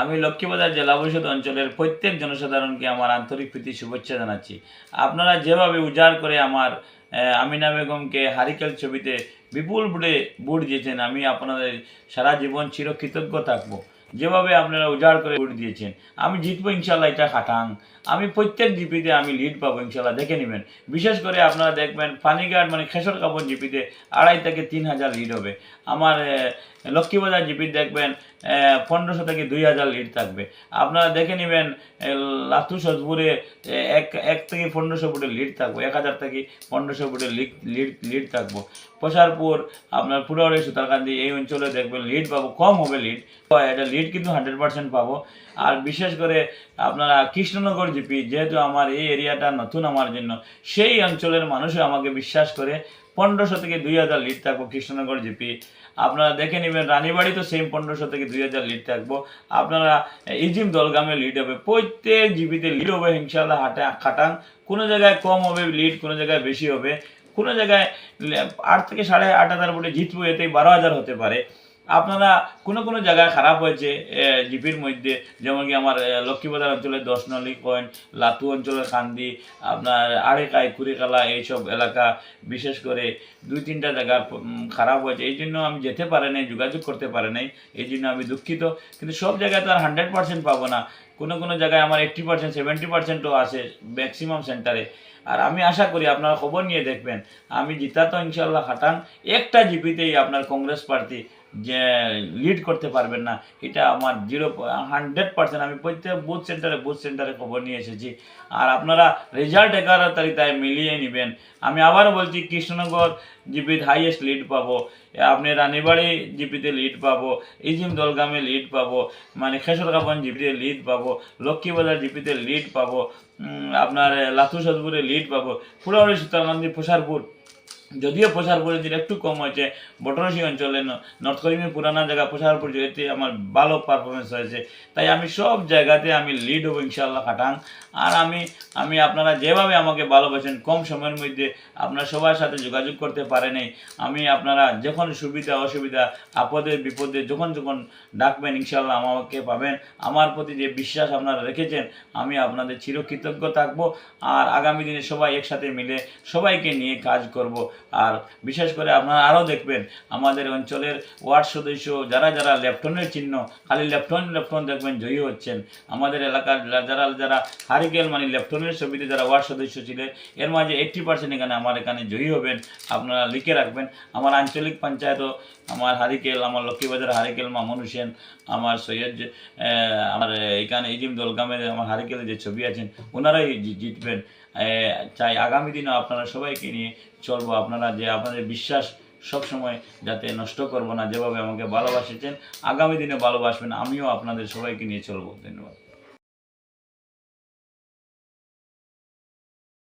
আমি লক্ষ্মীবাজার জেলা পরিষদ অঞ্চলের প্রত্যেক জনসাধারণকে আমার আন্তরিক প্রীতি, শুভেচ্ছা জানাচ্ছি। আপনারা যেভাবে উজাড় করে আমার আমিনা বেগমকে হারিকেল ছবিতে বিপুল বুড়ে বুট দিয়েছেন, আমি আপনাদের সারা জীবন চিরকৃতজ্ঞ থাকব। যেভাবে আপনারা উজাড় করে ভোট দিয়েছেন, আমি জিতবো ইনশাল্লাহ, এটা খাটাং। আমি প্রত্যেক জিপিতে আমি লিড পাবো ইনশাল্লাহ, দেখে নেবেন। বিশেষ করে আপনারা দেখবেন পানিঘাট মানে খেসর কাপড় জিপিতে আড়াই থেকে তিন হাজার লিড হবে। আমার লক্ষ্মীবাজার জিপি দেখবেন পনেরোশো থেকে দুই হাজার লিড থাকবে। আপনারা দেখে নেবেন লাতু সজপুরে এক এক থেকে পনেরোশো ফুটের লিড থাকব, এক হাজার থেকে পনেরোশো ফুটের লিড লিড লিড থাকব। প্রসারপুর, আপনার পুরোড়ে সুতারকান্দি, এই অঞ্চলে দেখবেন লিড পাবো, কম হবে লিড এটা লিড কিন্তু হান্ড্রেড পার্সেন্ট পাবো। আর বিশেষ করে আপনারা কৃষ্ণনগর জিপি যেহেতু আমার এই এরিয়াটা নতুন আমার জন্য, সেই অঞ্চলের মানুষও আমাকে বিশ্বাস করে পনেরোশো থেকে দুই হাজার লিড থাকব কৃষ্ণনগর জিপি আপনারা দেখে নেবেন, রানীবাড়ি তো সেম পনেরোশো থেকে দুই হাজার লিড থাকব। আপনারা ইজিম দলগামে লিড হবে, প্রত্যেক জিপিতে লিড হবে ইনশাল্লাহ হাটে খাটাং। কোনো জায়গায় কম হবে লিড কোনো জায়গায় বেশি হবে। কোনো জায়গায় আট থেকে সাড়ে আট হাজার ভোটে জিতবো, এতে বারো হাজার হতে পারে। আপনারা কোনো কোনো জায়গায় খারাপ হয়েছে জিপির মধ্যে, যেমন কি আমার লক্ষ্মীবাজার অঞ্চলের দশ নলি লাতু অঞ্চলের কান্দি, আপনার আড়েকাই, কুড়িকালা এইসব এলাকা, বিশেষ করে দুই তিনটা জায়গা খারাপ হয়েছে। এই জন্য আমি যেতে পারে নাই, যোগাযোগ করতে পারে নাই, এই জন্য আমি দুঃখিত। কিন্তু সব জায়গায় তো আর হান্ড্রেড পার্সেন্ট পাবো না। কোনো কোনো জায়গায় আমার এইট্টি পার্সেন্ট সেভেন্টি পার্সেন্টও আছে ম্যাক্সিমাম সেন্টারে আর আমি আশা করি আপনারা খবর নিয়ে দেখবেন। আমি জিতা তো ইনশাল্লাহ খাটান। একটা জিপিতেই আপনার কংগ্রেস প্রার্থী যে লিড করতে পারবেন না, এটা আমার জিরো হান্ড্রেড পার্সেন্ট আমি প্রত্যেক বুথ সেন্টারে বুথ সেন্টারে খবর নিয়ে এসেছি। আর আপনারা রেজাল্ট এগারো তারিখে মিলিয়ে নেবেন। আমি আবারও বলছি, কৃষ্ণনগর জিপির হাইয়েস্ট লিড পাবো। আপনি রানীবাড়ি জিপিতে লিড পাবো, ইজিম দলগামে লিড পাবো মানে খেসরকাপন জিপিতে লিড পাবো, লক্ষ্মীবাজার জিপিতে লিড পাবো আপনার লাথু সদপুরে লিড পাবো ফুলাউড়ি সীতাকান্দি প্রসারপুর। যদিও প্রসার দিন একটু কম হয়েছে বটরসি অঞ্চলে নর্থ করিমের পুরানা জায়গা প্রসারপুর যেতে আমার ভালো পারফরমেন্স হয়েছে। তাই আমি সব জায়গাতে আমি লিড হব ইনশাল্লাহ খাটাং। আর আমি আমি আপনারা যেভাবে আমাকে ভালোবাসেন, কম সময়ের মধ্যে আপনারা সবার সাথে যোগাযোগ করতে পারেনি আমি আপনারা যখন সুবিধা, অসুবিধা, আপদে, বিপদে যখন যখন ডাকবেন ইনশাল্লাহ আমাকে পাবেন। আমার প্রতি যে বিশ্বাস আপনারা রেখেছেন, আমি আপনাদের চিরকৃতজ্ঞ থাকব। আর আগামী দিনে সবাই একসাথে মিলে সবাইকে নিয়ে কাজ করব। আর বিশেষ করে আপনারা আরও দেখবেন আমাদের অঞ্চলের ওয়ার্ড সদস্য যারা যারা লেফটনের চিহ্ন, খালি লেফটন লেফটন দেখবেন জয়ী হচ্ছেন। আমাদের এলাকার যারা যারা হারিকেল মানে লেফটনের ছবিতে যারা ওয়ার্ড সদস্য ছিলেন এর মাঝে এইট্টি পার্সেন্ট এখানে আমার এখানে জয়ী হবেন, আপনারা লিখে রাখবেন। আমার আঞ্চলিক পঞ্চায়েতও আমার হারিকেল, আমার লক্ষ্মীবাজার হারিকেল মামুন হোসেন, আমার সৈয়দ আমার এখানে ইজিম দলগামের আমার হারিকেলের যে ছবি আছেন, ওনারাই জিতবেন। চাই আগামী দিনও আপনারা সবাইকে নিয়ে চলবো। আপনারা যে আপনাদের বিশ্বাস সব সময় যাতে নষ্ট করব না, যেভাবে আমাকে ভালোবাসেছেন, আগামী দিনে ভালোবাসবেন, আমিও আপনাদের সবাইকে নিয়ে চলবো। ধন্যবাদ।